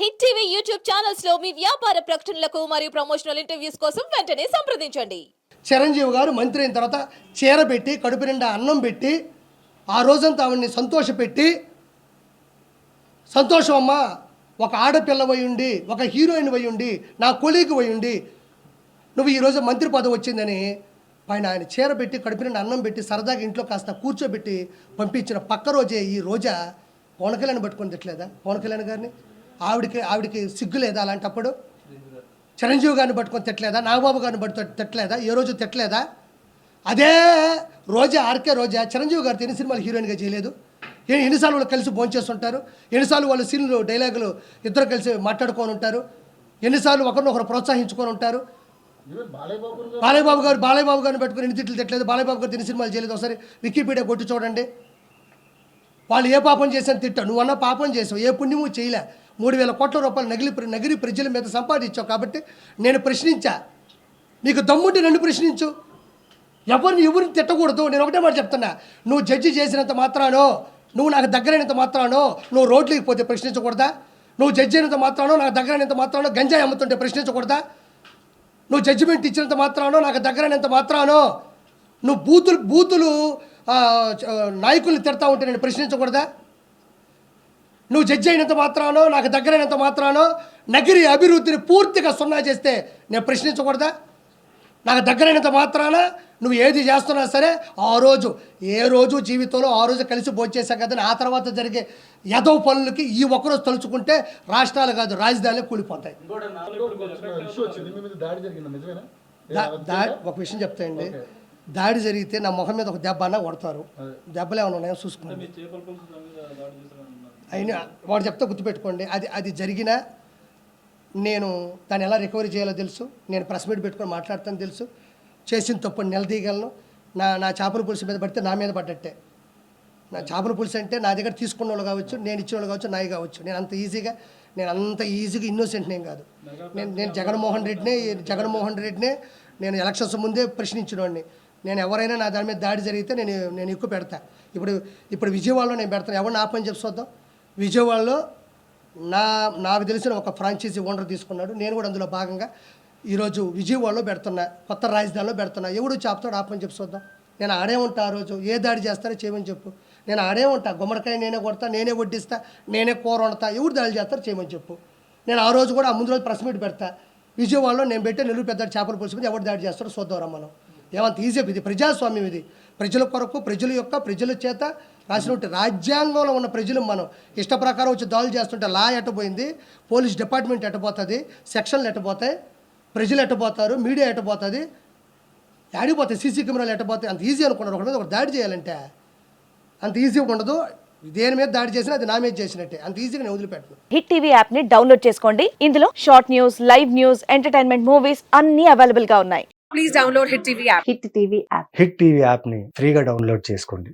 Hit TV YouTube ఛానల్స్లో మీ వ్యాపార ప్రకటనలకు మరియు ప్రమోషనల్ ఇంటర్వ్యూస్ కోసం వెంటనే సంప్రదించండి. చిరంజీవి గారు మంత్రి అయిన తర్వాత చీర పెట్టి కడుపు నిండా అన్నం పెట్టి ఆ రోజంతా ఆవిడ్ని సంతోషపెట్టి సంతోషం అమ్మ ఒక ఆడపిల్ల ఉండి ఒక హీరోయిన్ ఉండి నా కొలీగ్ ఉండి నువ్వు ఈరోజు మంత్రి పదవి వచ్చిందని పైన ఆయన చీర పెట్టి కడుపు నిండా అన్నం పెట్టి సరదాగా ఇంట్లో కాస్త కూర్చోబెట్టి పంపించిన పక్క రోజే ఈ రోజా పవన్ కళ్యాణ్ పట్టుకొని తిట్టలేదా? పవన్ కళ్యాణ్ గారిని ఆవిడకి ఆవిడకి సిగ్గు లేదా అలాంటప్పుడు? చిరంజీవి గారిని పట్టుకొని తిట్టలేదా? నాగబాబు గారిని పట్టుకొని తిట్టలేదా? ఏ రోజు తిట్టలేదా? అదే రోజా ఆర్కే రోజా చిరంజీవి గారితో ఎన్ని సినిమాలు హీరోయిన్గా చేయలేదు. ఎన్నిసార్లు వాళ్ళు కలిసి భోంచేస్తుంటారు ఎన్నిసార్లు వాళ్ళు సీన్లు డైలాగులు ఇద్దరు కలిసి మాట్లాడుకొని ఉంటారు? ఎన్నిసార్లు ఒకరినొకరు ప్రోత్సహించుకొని ఉంటారు? బాలయ్యబాబు గారు బాలయ్యబాబు గారిని పెట్టుకుని ఎన్ని తిట్లు తిట్టలేదు? బాలయ్యబాబు గారు ఎన్ని సినిమాలు చేయలేదు. ఒకసారి వికీపీడియా కొట్టి చూడండి. వాళ్ళు ఏ పాపం చేశాను తిట్టా నువ్వు పాపం చేసావు. ఏ పుణ్యము చేయలే. మూడు వేల కోట్ల రూపాయలు నగిలి నగిరి ప్రజల మీద సంపాదించావు కాబట్టి నేను ప్రశ్నించా. నీకు దమ్ముంటే నన్ను ప్రశ్నించు. ఎవరిని ఎవరిని తిట్టకూడదు? నేను ఒకటే మాట చెప్తున్నా. నువ్వు జడ్జి చేసినంత మాత్రానో నువ్వు నాకు దగ్గరైనంత మాత్రానో నువ్వు రోడ్లకి పోతే ప్రశ్నించకూడదా? నువ్వు జడ్జి అయినంత మాత్రానో నాకు దగ్గరైనంత మాత్రానో గంజాయి అమ్ముతుంటే ప్రశ్నించకూడదా? నువ్వు జడ్జిమెంట్ ఇచ్చినంత మాత్రానో నాకు దగ్గరైనంత మాత్రానో నువ్వు బూతులు బూతులు నాయకుల్ని తిడతా ఉంటే నేను ప్రశ్నించకూడదా? నువ్వు జడ్జి అయినంత మాత్రానో నాకు దగ్గరైనంత మాత్రానో నగిరి అభివృద్ధిని పూర్తిగా సున్నా చేస్తే నేను ప్రశ్నించకూడదా? నాకు దగ్గరైనంత మాత్రాన నువ్వు ఏది చేస్తున్నా సరే ఆ రోజు ఏ రోజు జీవితంలో ఆ రోజు కలిసి భోంచేసా కదా ఆ తర్వాత జరిగే యదవ పనులకి ఈ ఒక్కరోజు తలుచుకుంటే రాష్ట్రాలు కాదు రాజధానులు కూలిపోతాయి. ఒక విషయం చెప్తాయండి దాడి జరిగితే నా మొహం మీద ఒక దెబ్బ అన్నా కొడతారు. దెబ్బలు ఏమైనా ఉన్నాయో చూసుకోండి అయినా వాడు చెప్తే గుర్తుపెట్టుకోండి. అది అది జరిగినా నేను దాన్ని ఎలా రికవరీ చేయాలో తెలుసు. నేను ప్రెస్ మీట్ పెట్టుకొని మాట్లాడతాను తెలుసు. చేసిన తప్పు నిలదీయగలను. నా నా చేపల పులుసు మీద పడితే నా మీద పడ్డట్టే. నా చేపల పులుసు అంటే నా దగ్గర తీసుకున్న వాళ్ళు కావచ్చు నేను ఇచ్చిన వాళ్ళు కావచ్చు నాయి కావచ్చు. నేను అంత ఈజీగా నేను అంత ఈజీగా ఇన్నోసెంట్ నేను కాదు. నేను నేను జగన్మోహన్ రెడ్డినే జగన్మోహన్ రెడ్డినే నేను ఎలక్షన్స్ ముందే ప్రశ్నించినవాడిని నేను ఎవరైనా నా దాని మీద దాడి జరిగితే నేను నేను ఎక్కువ పెడతా. ఇప్పుడు ఇప్పుడు విజయవాడలో నేను పెడతాను. ఎవరిని ఆపని చెప్పి చూద్దాం. విజయవాడలో నా నాకు తెలిసిన ఒక ఫ్రాంచైజీ ఓనర్ తీసుకున్నాడు. నేను కూడా అందులో భాగంగా ఈరోజు విజయవాడలో పెడుతున్నా కొత్త రాజధానిలో పెడుతున్నా. ఎవడు చెప్తాడు ఆపని చెప్పి చూద్దాం. నేను ఆడే ఉంటా ఆ రోజు. ఏ దాడి చేస్తారో చేయమని చెప్పు. నేను ఆడే ఉంటా. గుమ్మడికాయ నేనే కొడతా నేనే వడ్డిస్తా నేనే కూర వండుతా. ఎవరు దాడి చేస్తారో చేయమని చెప్పు. నేను ఆ రోజు కూడా ఆ ముందు రోజు ప్రెస్ మీట్ పెడతా. విజయవాడలో నేను పెట్టే నెల్లూరు పెద్ద చేపలు పులుసు ఎవరు దాడి చేస్తారో చూద్దాం మనం. ఏమంత ఈజీ ఇది. ప్రజాస్వామ్యం ఇది. ప్రజల కొరకు ప్రజల యొక్క ప్రజల చేత రాసినటువంటి రాజ్యాంగంలో ఉన్న ప్రజలు మనం ఇష్ట ప్రకారం వచ్చి దాడులు చేస్తుంటే లా ఎట్టపోయింది పోలీస్ డిపార్ట్మెంట్ ఎట్టపోతుంది సెక్షన్లు ఎట్టపోతాయి ప్రజలు ఎట్టపోతారు మీడియా ఎట్టపోతుంది ఆడిపోతాయి సీసీ కెమెరాలు ఎట్టపోతాయి అంత ఈజీ అనుకున్నారు. ఒకటి మీద ఒక దాడి చేయాలంటే అంత ఈజీ ఉండదు. దేని మీద దాడి చేసినా అది నా మీద చేసినట్టే. అంత ఈజీగా నేను వదిలిపెట్టను. హిట్ టీవీ యాప్ని డౌన్లోడ్ చేసుకోండి. ఇందులో short news live news entertainment movies అన్ని అవైలబుల్గా ఉన్నాయి. Please download Hit TV app. Hit TV app hit TV యాప్ని ఫ్రీగా డౌన్లోడ్ చేసుకోండి.